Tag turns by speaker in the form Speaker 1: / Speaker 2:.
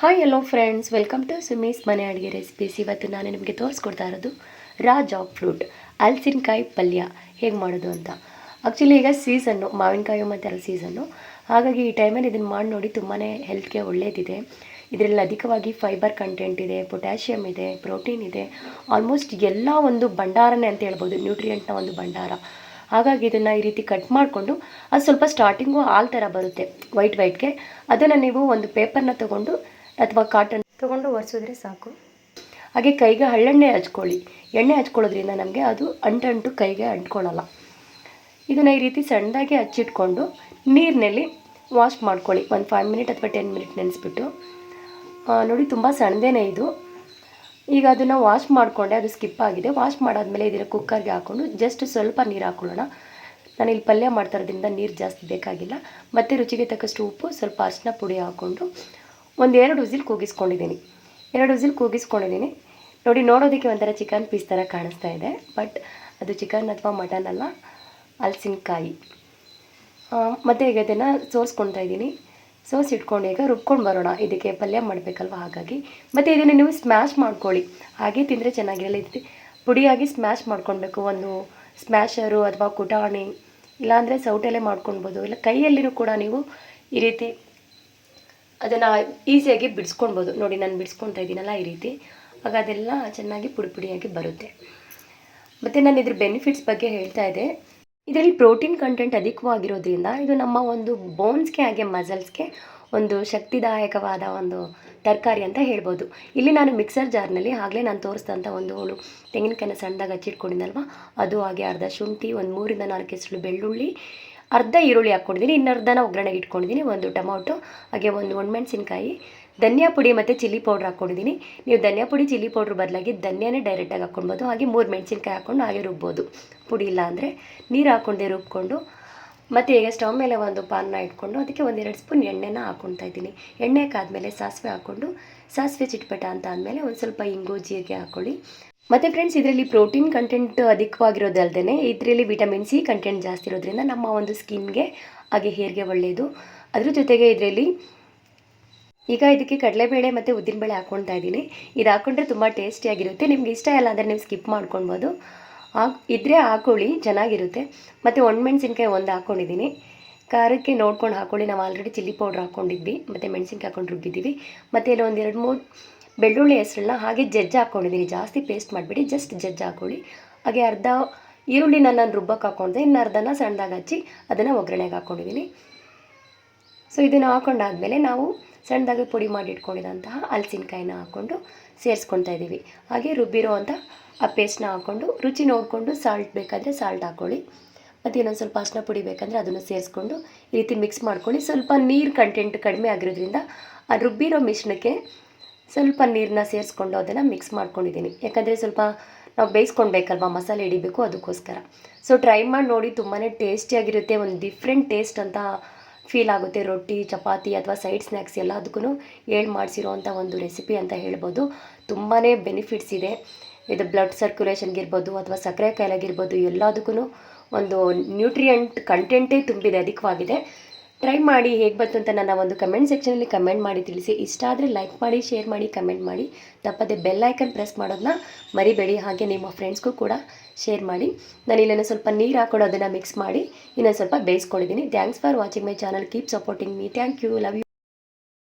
Speaker 1: Hi hello friends welcome to Sumi's ಮನೆ ಅಡುಗೆ recipes ಇವತ್ತು ನಾನು ನಿಮಗೆ ತೋರಿಸ್ಕೊಡ್ತಾ ಇರೋದು ರಾ ಜಾಕ್ ಫ್ರೂಟ್ ಹಲಸಿನಕಾಯಿ ಪಲ್ಯ ಹೇಗೆ ಮಾಡೋದು ಅಂತ ಆ್ಯಕ್ಚುಲಿ ಈಗ ಸೀಸನ್ನು ಮಾವಿನಕಾಯಿ ಮತ್ತು ಅಲ್ಲಿ ಸೀಸನ್ನು ಹಾಗಾಗಿ ಈ ಟೈಮಲ್ಲಿ ಇದನ್ನು ಮಾಡಿ ನೋಡಿ ತುಂಬಾ ಹೆಲ್ತ್ಗೆ ಒಳ್ಳೆಯದಿದೆ ಇದರಲ್ಲಿ ಅಧಿಕವಾಗಿ ಫೈಬರ್ ಕಂಟೆಂಟ್ ಇದೆ ಪೊಟ್ಯಾಷಿಯಮ್ ಇದೆ ಪ್ರೋಟೀನ್ ಇದೆ ಆಲ್ಮೋಸ್ಟ್ ಎಲ್ಲ ಒಂದು ಭಂಡಾರನೇ ಅಂತ ಹೇಳ್ಬೋದು ನ್ಯೂಟ್ರಿಯೆಂಟ್ನ ಒಂದು ಭಂಡಾರ ಹಾಗಾಗಿ ಇದನ್ನು ಈ ರೀತಿ ಕಟ್ ಮಾಡಿಕೊಂಡು ಅದು ಸ್ವಲ್ಪ ಸ್ಟಾರ್ಟಿಂಗು ಹಾಲು ಥರ ಬರುತ್ತೆ ವೈಟ್ ವೈಟ್ಗೆ ಅದನ್ನು ನೀವು ಒಂದು ಪೇಪರ್ನ ತೊಗೊಂಡು ಅಥವಾ ಕಾಟನ್ ತೊಗೊಂಡು ಒರೆಸಿದ್ರೆ ಸಾಕು. ಹಾಗೆ ಕೈಗೆ ಹಳ್ಳೆಣ್ಣೆ ಹಚ್ಕೊಳ್ಳಿ. ಎಣ್ಣೆ ಹಚ್ಕೊಳ್ಳೋದ್ರಿಂದ ನಮಗೆ ಅದು ಅಂಟಂಟು ಕೈಗೆ ಅಂಟ್ಕೊಳ್ಳಲ್ಲ. ಇದನ್ನು ಈ ರೀತಿ ಸಣ್ಣದಾಗಿ ಹಚ್ಚಿಟ್ಕೊಂಡು ನೀರಿನಲ್ಲಿ ವಾಶ್ ಮಾಡ್ಕೊಳ್ಳಿ. ಒಂದು ಫೈವ್ ಮಿನಿಟ್ ಅಥವಾ ಟೆನ್ ಮಿನಿಟ್ ನೆನೆಸ್ಬಿಟ್ಟು. ನೋಡಿ ತುಂಬ ಸಣ್ಣದೇನೆ ಇದು. ಈಗ ಅದನ್ನು ವಾಶ್ ಮಾಡಿಕೊಂಡೆ, ಅದು ಸ್ಕಿಪ್ ಆಗಿದೆ. ವಾಶ್ ಮಾಡಾದಮೇಲೆ ಇದನ್ನು ಕುಕ್ಕರ್ಗೆ ಹಾಕ್ಕೊಂಡು ಜಸ್ಟ್ ಸ್ವಲ್ಪ ನೀರು ಹಾಕ್ಕೊಳ್ಳೋಣ. ನಾನು ಇಲ್ಲಿ ಪಲ್ಯ ಮಾಡ್ತಾ ಇರೋದ್ರಿಂದ ನೀರು ಜಾಸ್ತಿ ಬೇಕಾಗಿಲ್ಲ. ಮತ್ತು ರುಚಿಗೆ ತಕ್ಕಷ್ಟು ಉಪ್ಪು, ಸ್ವಲ್ಪ ಅರಿಶಿನ ಪುಡಿ ಹಾಕ್ಕೊಂಡು ಒಂದು ಎರಡು ವಿಸಿಲ್ ಕೂಗಿಸ್ಕೊಂಡಿದ್ದೀನಿ. ಎರಡು ವಿಸಿಲ್ ಕೂಗಿಸ್ಕೊಂಡಿದ್ದೀನಿ. ನೋಡಿ, ನೋಡೋದಕ್ಕೆ ಒಂಥರ ಚಿಕನ್ ಪೀಸ್ ಥರ ಕಾಣಿಸ್ತಾ ಇದೆ. ಬಟ್ ಅದು ಚಿಕನ್ ಅಥವಾ ಮಟನ್ ಅಲ್ಲ, ಹಲಸಿನಕಾಯಿ. ಮತ್ತು ಈಗ ಇದನ್ನು ಸೋಸ್ಕೊಳ್ತಾ ಇದ್ದೀನಿ. ಸೋಸ್ ಇಟ್ಕೊಂಡು ಈಗ ರುಬ್ಕೊಂಡು ಬರೋಣ. ಇದಕ್ಕೆ ಪಲ್ಯ ಮಾಡಬೇಕಲ್ವ ಹಾಗಾಗಿ. ಮತ್ತು ಇದನ್ನು ನೀವು ಸ್ಮ್ಯಾಶ್ ಮಾಡ್ಕೊಳ್ಳಿ. ಹಾಗೆ ತಿಂದರೆ ಚೆನ್ನಾಗಿರಲ್ಲ. ಇದು ಪುಡಿಯಾಗಿ ಸ್ಮ್ಯಾಶ್ ಮಾಡ್ಕೊಳ್ಬೇಕು. ಒಂದು ಸ್ಮ್ಯಾಶರು ಅಥವಾ ಕುಟಾಣಿ, ಇಲ್ಲಾಂದರೆ ಸೌಟೆಲೆ ಮಾಡ್ಕೊಳ್ಬೋದು. ಇಲ್ಲ, ಕೈಯಲ್ಲಿನೂ ಕೂಡ ನೀವು ಈ ರೀತಿ ಅದನ್ನು ಈಸಿಯಾಗಿ ಬಿಡಿಸ್ಕೊಳ್ಬೋದು. ನೋಡಿ, ನಾನು ಬಿಡಿಸ್ಕೊಳ್ತಾ ಇದ್ದೀನಲ್ಲ ಈ ರೀತಿ. ಆಗ ಅದೆಲ್ಲ ಚೆನ್ನಾಗಿ ಪುಡಿ ಪುಡಿಯಾಗಿ ಬರುತ್ತೆ. ಮತ್ತು ನಾನು ಇದ್ರ ಬೆನಿಫಿಟ್ಸ್ ಬಗ್ಗೆ ಹೇಳ್ತಾ ಇದ್ದೆ. ಇದರಲ್ಲಿ ಪ್ರೋಟೀನ್ ಕಂಟೆಂಟ್ ಅಧಿಕವಾಗಿರೋದ್ರಿಂದ ಇದು ನಮ್ಮ ಒಂದು ಬೋನ್ಸ್ಗೆ ಹಾಗೆ ಮಸಲ್ಸ್ಗೆ ಒಂದು ಶಕ್ತಿದಾಯಕವಾದ ಒಂದು ತರಕಾರಿ ಅಂತ ಹೇಳ್ಬೋದು. ಇಲ್ಲಿ ನಾನು ಮಿಕ್ಸರ್ ಜಾರ್ನಲ್ಲಿ ಆಗಲೇ ನಾನು ತೋರಿಸಿದಂಥ ಒಂದು ಹೋಳು, ತೆಂಗಿನಕಾಯಿನ ಸಣ್ಣದಾಗಿ ಹಚ್ಚಿಟ್ಕೊಂಡಿದ್ದಲ್ವ ಅದು ಹಾಗೆ ಅರ್ಧ ಶುಂಠಿ, ಒಂದು ಮೂರಿಂದ ನಾಲ್ಕು ಹೆಸರು ಬೆಳ್ಳುಳ್ಳಿ ಅರ್ಧ ಈರುಳ್ಳಿ ಹಾಕ್ಕೊಂಡಿದ್ದೀನಿ, ಇನ್ನರ್ಧನ ಒಗ್ಗರಣೆಗೆ ಇಟ್ಕೊಂಡಿದ್ದೀನಿ, ಒಂದು ಟೊಮೊಟೊ, ಹಾಗೆ ಒಂದು ಒಣಮೆಣಸಿನ್ಕಾಯಿ, ಧನಿಯಾ ಪುಡಿ ಮತ್ತು ಚಿಲ್ಲಿ ಪೌಡ್ರ್ ಹಾಕ್ಕೊಂಡಿದ್ದೀನಿ. ನೀವು ಧನಿಯಾ ಪುಡಿ, ಚಿಲ್ಲಿ ಪೌಡ್ರ್ ಬದಲಾಗಿ ಧನಿಯಾನೇ ಡೈರೆಕ್ಟಾಗಿ ಹಾಕ್ಕೊಳ್ಬೋದು, ಹಾಗೆ ಮೂರು ಮೆಣಸಿನ್ಕಾಯಿ ಹಾಕ್ಕೊಂಡು ಹಾಗೆ ರುಬ್ಬೋದು. ಪುಡಿ ಇಲ್ಲ ಅಂದರೆ ನೀರು ಹಾಕ್ಕೊಂಡೆ ರುಬ್ಕೊಂಡು ಮತ್ತು ಈಗ ಸ್ಟವ್ ಮೇಲೆ ಒಂದು ಪಾನ್ನ ಇಟ್ಕೊಂಡು ಅದಕ್ಕೆ ಒಂದೆರಡು ಸ್ಪೂನ್ ಎಣ್ಣೆನ ಹಾಕ್ಕೊಳ್ತಾ ಇದ್ದೀನಿ. ಎಣ್ಣೆ ಕಾದ್ಮೇಲೆ ಸಾಸಿವೆ ಹಾಕ್ಕೊಂಡು, ಸಾಸಿವೆ ಚಿಟ್ಪಟ ಅಂತ ಆದಮೇಲೆ ಒಂದು ಸ್ವಲ್ಪ ಇಂಗು, ಜೀರಿಗೆ ಹಾಕ್ಕೊಳ್ಳಿ. ಮತ್ತು ಫ್ರೆಂಡ್ಸ್ ಇದರಲ್ಲಿ ಪ್ರೋಟೀನ್ ಕಂಟೆಂಟ್ ಅಧಿಕವಾಗಿರೋದಲ್ದೇ ಇದರಲ್ಲಿ ವಿಟಮಿನ್ ಸಿ ಕಂಟೆಂಟ್ ಜಾಸ್ತಿ ಇರೋದ್ರಿಂದ ನಮ್ಮ ಒಂದು ಸ್ಕಿನ್ಗೆ ಹಾಗೆ ಹೇರ್ಗೆ ಒಳ್ಳೆಯದು ಅದ್ರ ಜೊತೆಗೆ ಇದರಲ್ಲಿ ಈಗ ಇದಕ್ಕೆ ಕಡಲೆಬೇಳೆ ಮತ್ತು ಉದ್ದಿನಬೇಳೆ ಹಾಕ್ಕೊಳ್ತಾ ಇದ್ದೀನಿ. ಇದು ಹಾಕ್ಕೊಂಡ್ರೆ ತುಂಬ ಟೇಸ್ಟಿಯಾಗಿರುತ್ತೆ ನಿಮ್ಗೆ ಇಷ್ಟ ಇಲ್ಲ ಅಂದರೆ ನೀವು ಸ್ಕಿಪ್ ಮಾಡ್ಕೊಳ್ಬೋದು. ಇದ್ದರೆ ಹಾಕ್ಕೊಳ್ಳಿ ಚೆನ್ನಾಗಿರುತ್ತೆ. ಮತ್ತು ಒಣಮೆಣ್ಸಿನ್ಕಾಯಿ ಒಂದು ಹಾಕ್ಕೊಂಡಿದ್ದೀನಿ ಖಾರಕ್ಕೆ ನೋಡ್ಕೊಂಡು ಹಾಕ್ಕೊಳ್ಳಿ ನಾವು ಆಲ್ರೆಡಿ ಚಿಲ್ಲಿ ಪೌಡ್ರ್ ಹಾಕ್ಕೊಂಡಿದ್ವಿ ಮತ್ತು ಮೆಣಸಿನ್ಕಾಯಿ ಹಾಕ್ಕೊಂಡು ರುಬ್ಬಿದ್ದೀವಿ. ಮತ್ತು ಇಲ್ಲಿ ಒಂದು ಎರಡು ಮೂರು ಬೆಳ್ಳುಳ್ಳಿ ಹೆಸರನ್ನ ಹಾಗೆ ಜಜ್ಜ ಹಾಕ್ಕೊಂಡಿದ್ದೀನಿ ಜಾಸ್ತಿ ಪೇಸ್ಟ್ ಮಾಡಿಬಿಡಿ. ಜಸ್ಟ್ ಜಜ್ಜ ಹಾಕ್ಕೊಳ್ಳಿ ಹಾಗೆ ಅರ್ಧ ಈರುಳ್ಳಿನ ನಾನು ರುಬ್ಬಕ್ಕೆ ಹಾಕ್ಕೊಂಡೆ ಇನ್ನು ಅರ್ಧನ ಸಣ್ಣದಾಗಿ ಹಚ್ಚಿ ಅದನ್ನು ಒಗ್ಗರಣೆಗೆ ಹಾಕ್ಕೊಂಡಿದ್ದೀನಿ ಸೊ ಇದನ್ನು ಹಾಕೊಂಡಾದ್ಮೇಲೆ ನಾವು ಸಣ್ಣದಾಗಿ ಪುಡಿ ಮಾಡಿ ಇಟ್ಕೊಂಡಿರೋಂತಹ ಹಲಸಿನಕಾಯಿನ ಹಾಕ್ಕೊಂಡು ಸೇರಿಸ್ಕೊತಾ ಇದ್ದೀವಿ. ಹಾಗೆ ರುಬ್ಬಿರೋ ಅಂತ ಆ ಪೇಸ್ಟ್ನ ಹಾಕ್ಕೊಂಡು ರುಚಿ ನೋಡಿಕೊಂಡು ಸಾಲ್ಟ್ ಬೇಕಾದರೆ ಸಾಲ್ಟ್ ಹಾಕ್ಕೊಳ್ಳಿ. ಮತ್ತು ಇನ್ನೊಂದು ಸ್ವಲ್ಪ ಅರಿಶಿನ ಪುಡಿ ಬೇಕಂದರೆ ಅದನ್ನು ಸೇರಿಸ್ಕೊಂಡು ಈ ರೀತಿ ಮಿಕ್ಸ್ ಮಾಡ್ಕೊಳ್ಳಿ. ಸ್ವಲ್ಪ ನೀರು ಕಂಟೆಂಟ್ ಕಡಿಮೆ ಆಗಿರೋದ್ರಿಂದ ಆ ರುಬ್ಬಿರೋ ಮಿಶ್ರಣಕ್ಕೆ ಸ್ವಲ್ಪ ನೀರನ್ನ ಸೇರಿಸ್ಕೊಂಡು ಅದನ್ನು ಮಿಕ್ಸ್ ಮಾಡ್ಕೊಂಡಿದ್ದೀನಿ. ಯಾಕಂದರೆ ಸ್ವಲ್ಪ ನಾವು ಬೇಯಿಸ್ಕೊಳ್ಬೇಕಲ್ವ ಮಸಾಲೆ ಹಿಡಿಬೇಕು ಅದಕ್ಕೋಸ್ಕರ. ಸೊ ಟ್ರೈ ಮಾಡಿ ನೋಡಿ ತುಂಬಾ ಟೇಸ್ಟಿಯಾಗಿರುತ್ತೆ ಒಂದು ಡಿಫ್ರೆಂಟ್ ಟೇಸ್ಟ್ ಅಂತ ಫೀಲ್ ಆಗುತ್ತೆ, ರೊಟ್ಟಿ, ಚಪಾತಿ ಅಥವಾ ಸೈಡ್ ಸ್ನ್ಯಾಕ್ಸ್ ಎಲ್ಲದಕ್ಕೂ ಹೇಳಿ ಮಾಡಿಸಿರೋ ಅಂಥ ಒಂದು ರೆಸಿಪಿ ಅಂತ ಹೇಳ್ಬೋದು. ತುಂಬಾ ಬೆನಿಫಿಟ್ಸ್ ಇದೆ. ಇದು ಬ್ಲಡ್ ಸರ್ಕ್ಯುಲೇಷನ್ಗಿರ್ಬೋದು ಅಥವಾ ಸಕ್ಕರೆ ಕಾಯಿಲೆಗಿರ್ಬೋದು ಎಲ್ಲದಕ್ಕೂ ಒಂದು ನ್ಯೂಟ್ರಿಯೆಂಟ್ ಕಂಟೆಂಟೇ ತುಂಬಿದೆ, ಅಧಿಕವಾಗಿದೆ. ಟ್ರೈ ಮಾಡಿ ಹೇಗೆ ಬಂತು ಅಂತ ನನ್ನ ಒಂದು ಕಮೆಂಟ್ ಸೆಕ್ಷನಲ್ಲಿ ಕಮೆಂಟ್ ಮಾಡಿ ತಿಳಿಸಿ. ಇಷ್ಟ ಆದರೆ ಲೈಕ್ ಮಾಡಿ ಶೇರ್ ಮಾಡಿ ಕಮೆಂಟ್ ಮಾಡಿ. ತಪ್ಪದೆ ಬೆಲ್ ಐಕನ್ ಪ್ರೆಸ್ ಮಾಡೋದನ್ನ ಮರಿಬೇಡಿ. ಹಾಗೆ ನಿಮ್ಮ ಫ್ರೆಂಡ್ಸ್ಗೂ ಕೂಡ ಶೇರ್ ಮಾಡಿ. ನಾನು ಇಲ್ಲಿನ ಸ್ವಲ್ಪ ನೀರು ಹಾಕೊಂಡು ಅದನ್ನು ಮಿಕ್ಸ್ ಮಾಡಿ. ಇನ್ನೊಂದು ಸ್ವಲ್ಪ ಬೇಯಿಸ್ಕೊಂಡಿದ್ದೀನಿ thanks for watching my channel keep supporting me thank you love you